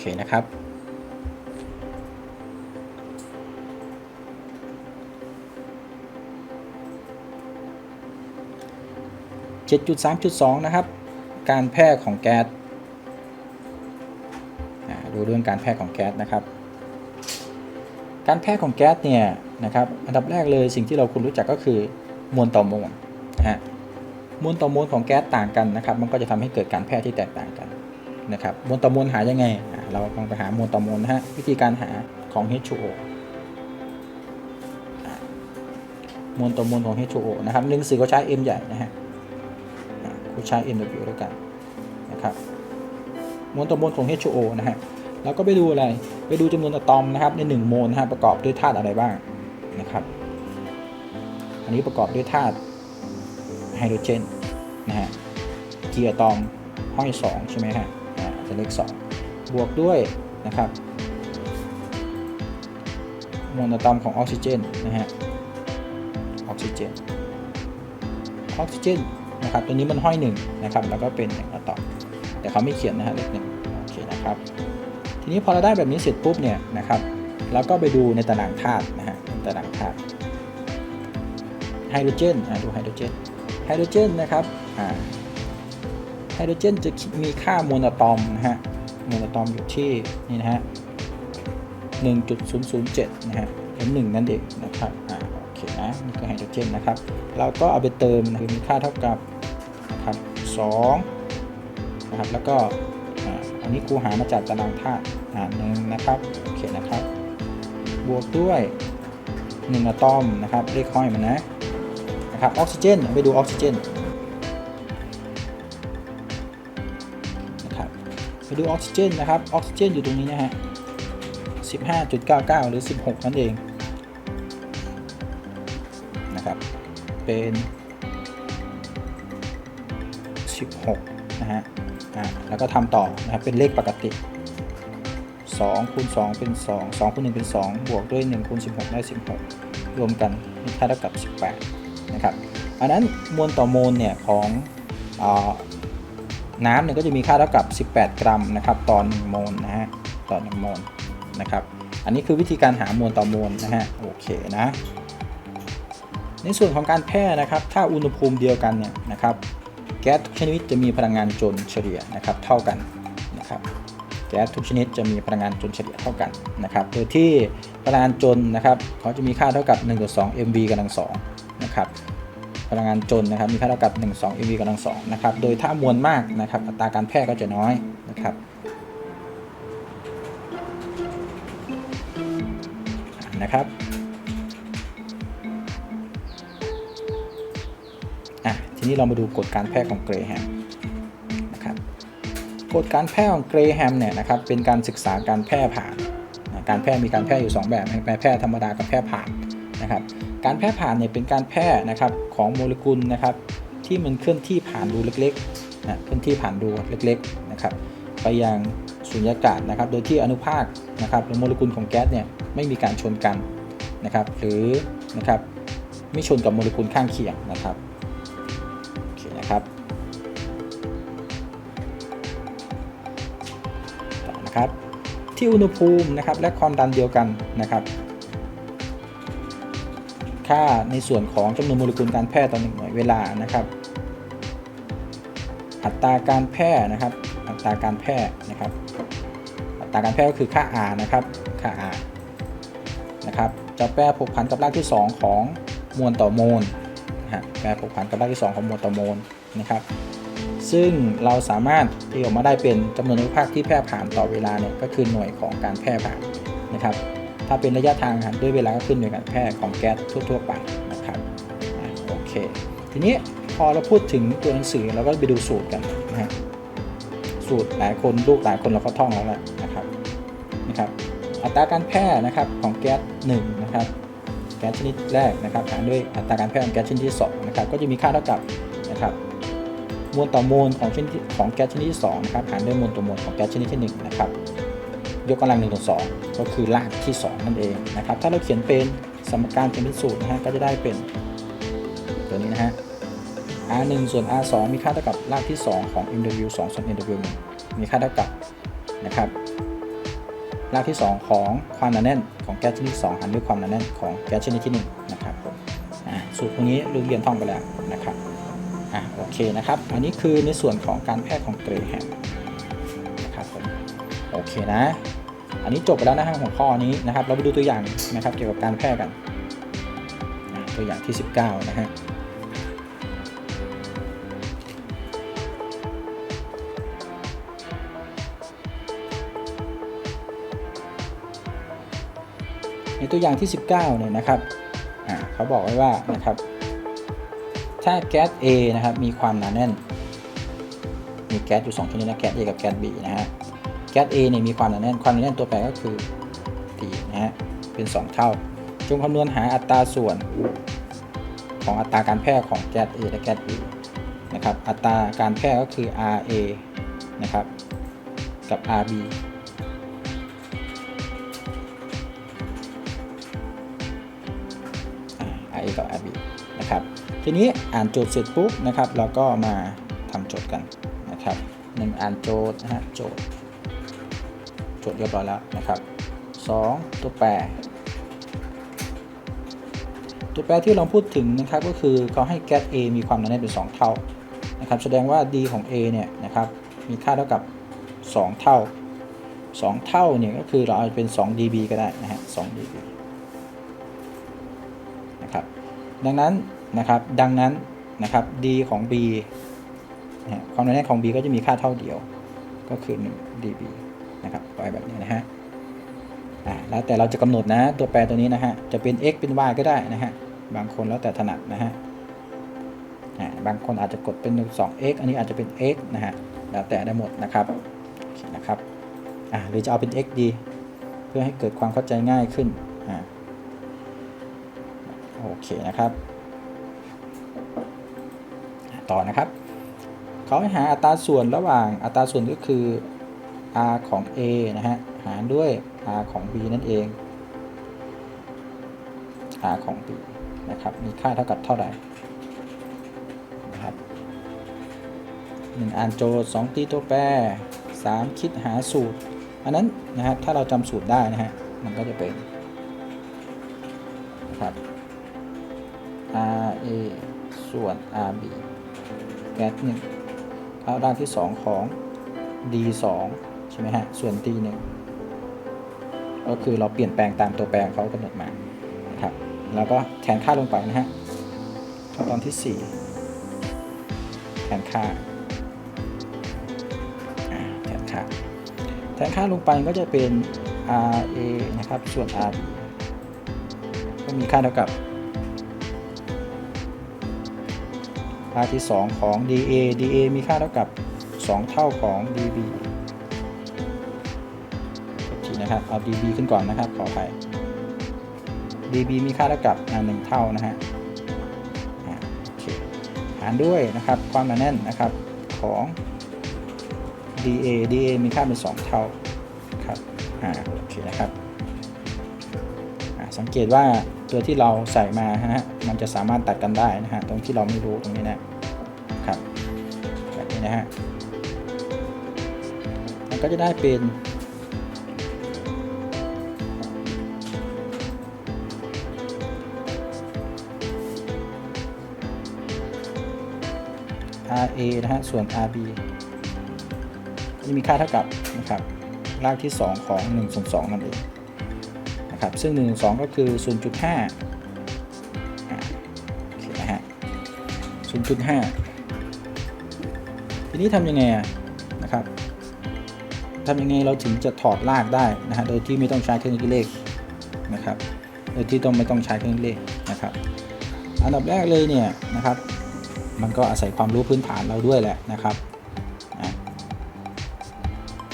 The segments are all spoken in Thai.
เคนะครับ 7.3.2 นะครับ การแพร่ของแก๊สดูเรื่องการแพร่ของแก๊สนะครับ การแพร่ของแก๊สเนี่ยนะครับ อันดับแรกเลยสิ่งที่เราควรรู้จักก็คือมวลต่อมวลฮะมวลต่อมวลของแก๊สต่างกันนะครับ มันก็จะทำให้เกิดการแพร่ที่แตกต่างกันนะครับ มวลต่อมวลหายังไง เราลองไปหามวลต่อมวลนะฮะ วิธีการหาของ H2O มวลต่อมวลของ H2O นะครับหนึ่งสื่อก็ใช้ M ใหญ่นะฮะอะกูใช้ MW ด้วยกันนะครับมวลต่อมวลของ H2O นะฮะเราก็ไปดูอะไรไปดูจำนวนอะตอมนะครับใน1โมลนะฮะประกอบด้วยธาตุอะไรบ้างนะครับ อันนี้ประกอบด้วยธาตุไฮโดรเจนนะฮะกี่อะตอมห้อย2ใช่ไหมฮะอ่าจะเลข2 บวกด้วยนะครับโมวลอะตอมของออกซิเจนนะฮะออกซิเจนออกซิเจนนะครับตัวนี้มันห้อย1นะครับแล้วก็เป็นหนึ่งอะตอมแต่เขาไม่เขียนนะฮะเลขหนึ่งโอเคนะครับทีนี้พอเราได้แบบนี้เสร็จปุ๊บเนี่ยนะครับเราก็ไปดูในตารางธาตุนะฮะตารางธาตุไฮโดรเจนดูไฮโดรเจนไฮโดรเจนนะครับไฮโดรเจนจะมีค่ามวลอะตอมนะฮะ มวลอะตอมอยู่ที่นี่นะฮะ1.007 นะฮะเป็นหนึ่งนั่นเองนะครับอ่าโอเคนะ นี่คือไฮโดรเจนนะครับ เราก็เอาไปเติมคือมีค่าเท่ากับนะครับ2นะครับ แล้วก็อ่าอันนี้ครูหามาจากตารางธาตุหาหนึ่งนะครับ โอเคนะครับ บวกด้วย1อะตอมนะครับ เลขห้อยมันนะ นะครับ ออกซิเจน ไปดูออกซิเจน ไปดูออกซิเจนนะครับออกซิเจนอยู่ตรงนี้นะฮะ15.99 หรือ 16 นั่นเองนะครับ เป็น 16 นะฮะอ่าแล้วก็ทำต่อนะครับเป็นเลขปกติ2คูณ2เป็น 2 2คูณ1เป็น 2 บวกด้วย1คูณ16 ได้ 16 รวมกันมีค่าเท่ากับ 18 นะครับ อันนั้นมวลต่อโมลเนี่ยของอา น้ำเนี่ยก็จะมีค่าเท่ากับ 18 กรัมนะครับต่อ1โมลนะฮะต่อ1โมลนะครับอันนี้คือวิธีการหามวลต่อโมลนะฮะโอเคนะในส่วนของการแพร่นะครับถ้าอุณหภูมิเดียวกันเนี่ยนะครับแก๊สทุกชนิดจะมีพลังงานจนเฉลี่ยนะครับเท่ากันนะครับแก๊สทุกชนิดจะมีพลังงานจนเฉลี่ยเท่ากันนะครับโดยที่พลังงานจนนะครับเขาจะมีค่าเท่ากับ1.2 MV กำลัง2นะครับ พลังงานจนนะครับ มีค่าเท่ากับ 1.2 MV กำลัง2นะครับ โดยถ้ามวลมากนะครับ อัตราการแพร่ก็จะน้อยนะครับนะครับอะทีนี้เรามาดูกฎการแพร่ของเกรแฮมนะครับกฎการแพร่ของเกรแฮมเนี่ยนะครับเป็นการศึกษาการแพร่ผ่านนะการแพร่มีการแพร่อยู่ 2 แบบแพร่แพร่ธรรมดากับแพร่ผ่านนะครับ การแพร่ผ่านเนี่ยเป็นการแพร่นะครับของโมเลกุลนะครับที่มันเคลื่อนที่ผ่านรูเล็กๆนะเคลื่อนที่ผ่านรูเล็กๆนะครับไปยังสุญญากาศนะครับ โดยที่อนุภาคนะครับหรือโมเลกุลของแก๊สเนี่ยไม่มีการชนกันนะครับ หรือนะครับไม่ชนกับโมเลกุลข้างเคียงนะครับโอเคนะครับต่อนะครับ ที่อุณหภูมินะครับและความดันเดียวกันนะครับ ค่าในส่วนของจำนวนโมเลกุลการแพร่ต่อหนึ่งหน่วยเวลานะครับ อัตราการแพร่นะครับ อัตราการแพร่นะครับ อัตราการแพร่ก็คือค่า r นะครับ ค่า r นะครับจะแปรผกผันกับรากที่ 2 ของมวลต่อโมลนะฮะแปรผกผันกับรากที่ 2 ของมวลต่อโมลนะครับซึ่งเราสามารถตีออกมาได้เป็นจำนวนอนุภาคที่แพร่ผ่านต่อเวลาเนี่ยก็คือหน่วยของการแพร่ผ่านนะครับ ถ้าเป็นระยะทางหารด้วยเวลาก็คือหน่การแพร่ของแก๊สทั่ว ๆ ไปนะครับโอเค ทีนี้พอเราพูดถึงตัวหนังสือเราก็ไปดูสูตรกันนะฮะสูตรหลายคนลูกหลายคนเราก็ท่องแล้วแหละนะครับนะครับอัตราการแพร่นะครับของแก๊ส1นะครับแก๊สชนิดแรกนะครับหารด้วยอัตราการแพร่ของแก๊สชนิดที่2นะครับก็จะมีค่าเท่ากับนะครับมวลต่อโมลของชนิดของแก๊สชนิดที่2นะครับหารด้วยมวลต่อโมลของแก๊สชนิดที่1นะครับ ยกกำลัง1ต่อ2ก็คือรากที่ 2 นั่นเองนะครับ ถ้าเราเขียนเป็นสมการเป็นสูตรนะฮะก็จะได้เป็นตัวนี้นะฮะ r 1ส่วน r 2มีค่าเท่ากับรากที่ 2 ของ mw 2ส่วน mw 1มีค่าเท่ากับนะครับรากที่ 2 ของความหนาแน่นของแก๊สชนิดที่2หารด้วยความหนาแน่นของแก๊สชนิดที่1นะครับอ่าสูตรพวกนี้ลูกเรียนท่องไปแล้วนะครับอ่าโอเคนะครับ อันนี้คือในส่วนของการแพทย์ของเกรแฮม เคนะ อันนี้จบไปแล้วนะฮะหัวข้อนี้นะครับ เราไปดูตัวอย่างนะครับเกี่ยวกับการแพทย์กัน ตัวอย่างที่ 19 นะฮะในตัวอย่างที่ 19 เนี่ยนะครับเขาบอกไว้ว่านะครับ ถ้าแก๊ส A นะครับ มีความหนาแน่น มีแก๊สอยู่ 2 ชนิดนะ แก๊ส A กับแก๊ส B นะฮะ แก๊ส A เนี่ยมีความหนาแน่น ความหนาแน่นตัวแปรก็คือ T นะฮะ เป็น 2 เท่า จงคำนวณหาอัตราส่วน ของอัตราการแพร่ของแก๊ส A และแก๊ส B นะครับ อัตราการแพร่ก็คือ RA นะครับ กับ RB อ่า RA กับ RB นะครับ ทีนี้อ่านโจทย์เสร็จปุ๊บนะครับ เราก็มาทำโจทย์กันนะครับหนึ่งอ่านโจทย์นะฮะโจทย์ จทย์เรียบร้อยแล้วนะครับสองตัวแปร ตัวแปรที่เราพูดถึงนะครับก็คือเขาให้แก๊ส A มีความหนาแน่นเป็น 2 เท่านะครับแสดงว่า D ของ A เนี่ยนะครับมีค่าเท่ากับ 2 เท่า 2 เท่าเนี่ยก็คือเราเอาเป็น 2 dB ก็ได้นะฮะ2 dB นะครับดังนั้นนะครับดังนั้นนะครับ D ของ B นะฮะความหนาแน่นของ B ก็จะมีค่าเท่าเดียวก็คือ 1 dB นะครับไว้แบบนี้นะฮะอ่าแล้วแต่เราจะกำหนดนะตัวแปรตัวนี้นะฮะจะเป็น x เป็น y ก็ได้นะฮะบางคนแล้วแต่ถนัดนะฮะอ่าบางคนอาจจะกดเป็น 2x อันนี้อาจจะเป็น x นะฮะแล้วแต่ได้หมดนะครับนะครับอ่าหรือจะเอาเป็น x ดี เพื่อให้เกิดความเข้าใจง่ายขึ้นอ่าโอเคนะครับต่อนะครับเขาให้หาอัตราส่วนระหว่างอัตราส่วนก็คือ r ของ a นะฮะ หารด้วย r ของ b นั่นเอง r ของ b นะครับ มีค่าเท่ากับเท่าไหร่นะครับหนึ่งอ่านโจทย์สองตีตัวแปรสามคิดหาสูตร อันนั้นนะครับถ้าเราจำสูตรได้นะฮะ มันก็จะเป็นนะครับ r a ส่วน r b แก๊สหนึ่งเข้าด้านที่ 2 ของ d 2 ใช่ไหมฮะ ส่วน t 1ก็คือเราเปลี่ยนแปลงตามตัวแปรเขากำหนดมานะครับ แล้วก็แทนค่าลงไปนะฮะขั้นตอนที่ 4 แทนค่า แทนค่า แทนค่าลงไปก็จะเป็น r a นะครับ ส่วน r ก็มีค่าเท่ากับค่าที่ 2 ของ dA dA มีค่าเท่ากับ 2 เท่าของ dB นะครับเอา dB ขึ้นก่อนนะครับขออภัย dB มีค่าเท่ากับอ่า1เท่านะฮะหารด้วยนะครับความหนาแน่นนะครับของ dA dA มีค่าเป็น 2 เท่าครับอ่าโอเคนะครับสังเกตว่าตัวที่เราใส่มาฮะมันจะสามารถตัดกันได้นะฮะตรงที่เราไม่รู้ตรงนี้นะครับแบบนี้นะฮะมันก็จะได้เป็น RA นะฮะ ส่วน RB จะมีค่าเท่ากับนะครับรากที่ 2 ของ1ส่วน2นั่นเองนะครับซึ่ง1 2ก็คือ 0.5โอเคนะฮะ 0.5 ทีนี้ทำยังไงนะครับทำยังไงเราถึงจะถอดรากได้นะฮะ โดยที่ไม่ต้องใช้เครื่องคิดเลขนะครับ โดยที่ต้องไม่ต้องใช้เครื่องคิดเลขนะครับ อันดับแรกเลยเนี่ยนะครับ มันก็อาศัยความรู้พื้นฐานเราด้วยแหละนะครับ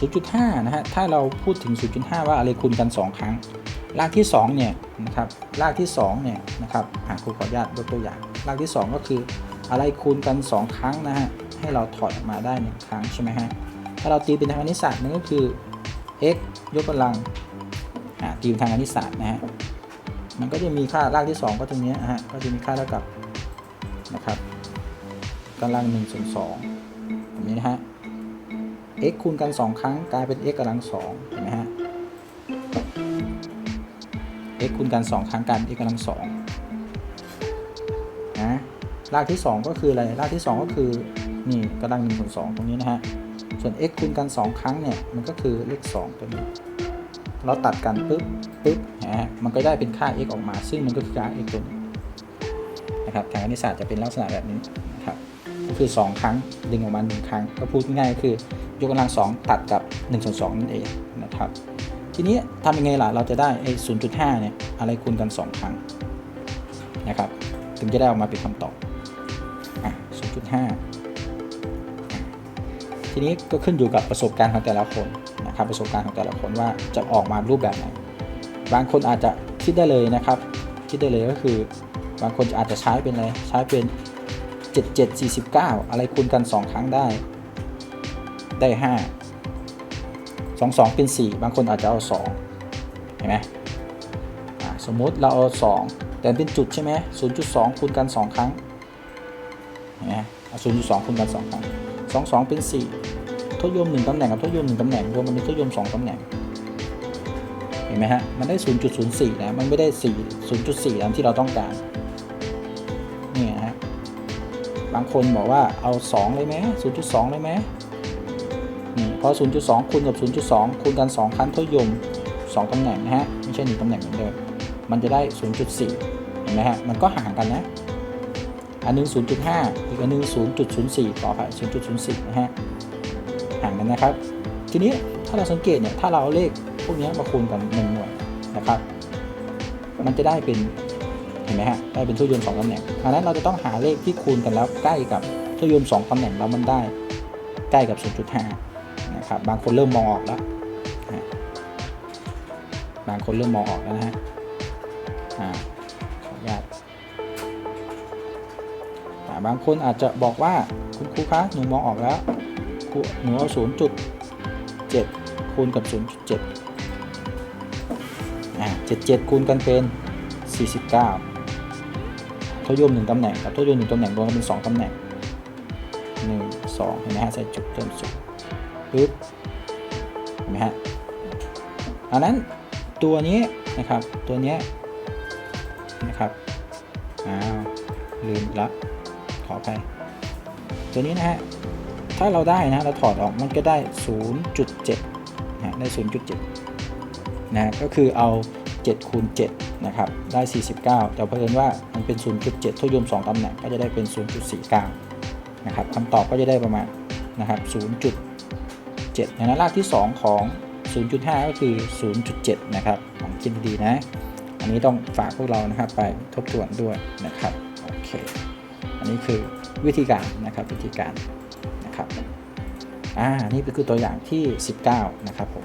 0.5นะฮะถ้าเราพูดถึง 0.5 ว่าอะไรคูณกัน 2 ครั้ง รากที่2เนี่ยนะครับรากที่2เนี่ยนะครับอะครูขออนุญาตยกตัวอย่าง รากที่ 2 ก็คืออะไรคูณกัน 2 ครั้งนะฮะให้เราถอดออกมาได้ 1 ครั้งใช่ไหมฮะถ้าเราตีเป็นทางคณิตศาสตร์นั่นก็คือ x ยกกำลังอะตีเป็นทางคณิตศาสตร์นะฮะมันก็จะมีค่ารากที่ 2 ก็ตรงนี้นะฮะก็จะมีค่าเท่ากับนะครับ กำลัง1ส่วน2แบบนี้นะฮะ x คูณกัน 2 ครั้งกลายเป็น x กำลัง2เห็นไหมฮะ x คูณกัน 2 ครั้งกัน x กำลังสองนะรากที่ 2 ก็คืออะไร รากที่ 2 ก็คือนี่กำลัง1ส่วน2ตรงนี้นะฮะ ส่วน x คูณกัน 2 ครั้งเนี่ยมันก็คือเลข2ตัวนี้เราตัดกันปุ๊บปุ๊บนะฮะมันก็ได้เป็นค่า x ออกมา ซึ่งมันก็คือค่า x ตัวนี้นะครับทางคณิตศาสตร์จะเป็นลักษณะแบบนี้ ก็คือ 2 ครั้งดึงออกมา1ครั้งก็พูดง่ายๆคือยกกำลัง 2 ตัดกับ1ส่วน2นั่นเองนะครับทีนี้ทำยังไงล่ะเราจะได้ไอ้0.5เนี่ยอะไรคูณกัน 2 ครั้งนะครับถึงจะได้ออกมาเป็นคำตอบอะ0.5ทีนี้ก็ขึ้นอยู่กับประสบการณ์ของแต่ละคนนะครับประสบการณ์ของแต่ละคนว่าจะออกมารูปแบบไหน บางคนอาจจะคิดได้เลยนะครับ คิดได้เลยก็คือบางคนอาจจะใช้เป็นอะไรใช้เป็น 7749 อะไรคูณกัน 2 ครั้งได้ ได้ 5 2 2 เป็น 4 บางคนอาจจะเอา 2 เห็นไหมสมมุติเราเอา 2 แต่เป็นจุดใช่ไหม0.2 คูณกัน 2 ครั้งเห็นไหมเอา0.2คูณกัน 2 ครั้ง 2 2 เป็น 4 ทศยม 1 ตำแหน่งกับทศยม 1 ตำแหน่งรวมมันเป็นทศยม 2 ตำแหน่ง เห็นไหมฮะ มันได้ 0.04 นะ มันไม่ได้ 4 0.4ตามที่เราต้องการางคนบอกว่าเอา 2 เลยไหม0.2 เลยไหมนี่เพราะ 0.2 คูณกับ 0.2 คูณกัน 2 ครั้งทศนิยม 2ตำแหน่งนะฮะ ไม่ใช่1ตำแหน่งเหมือนเดิม มันจะได้ 0.4 เห็นไหมฮะ มันก็ห่างกันนะ อันหนึง 0.5 อีกอันหนึง 0.04 ต่อไป0.04 นะฮะ ห่างกันนะครับ ทีนี้ถ้าเราสังเกตเนี่ย ถ้าเราเอาเลขพวกนี้มาคูณกัน1หน่วยนะครับ มันจะได้เป็น ห็นไหมฮะได้เป็นทศนิยม2ตำแหน่งดังนั้นเราจะต้องหาเลขที่คูณกันแล้วใกล้กับทศนิยม2ตำแหน่งแล้วมันได้ใกล้กับ 0.5นะครับบางคนเริ่มมองออกแล้วบางคนเริ่มมองออกแล้วนะฮะอ่าขออนุญาตอ่บางคนอาจจะบอกว่าคุณครูคะหนูมองออกแล้วหนูเอา 0.7 คูณกับ 0.7 อ่า 77 คูณกันเป็น 49 ทศนิยม1ตำแหน่งกับทศนิยม1ตำแหน่งรวมกันเป็น2ตำแหน่ง1 2เห็นไหมฮะใส่จุดเพิ่มจุดปึ๊บเห็นไหมฮะอันนั้นตัวนี้นะครับตัวนี้นะครับอ้าวลืมละขอไปตัวนี้นะฮะถ้าเราได้นะเราถอดออกมันก็ได้ 0.7นะได้ 0.7นะก็คือเอา7คูณ7 นะครับ ได้ 49 แต่เพิ่นว่ามันเป็น 0.7ทศนิยม 2ตำแหน่งก็จะได้เป็น 0.49 นะครับคำตอบก็จะได้ประมาณนะครับ 0.7ดังนั้นรากที่ 2 ของ 0.5 ก็คือ 0.7 นะครับลองคิดดีนะ อันนี้ต้องฝากพวกเรานะครับไปทบทวนด้วยนะครับ โอเค อันนี้คือวิธีการนะครับวิธีการนะครับ อ่า นี่คือตัวอย่างที่ 19 นะครับผม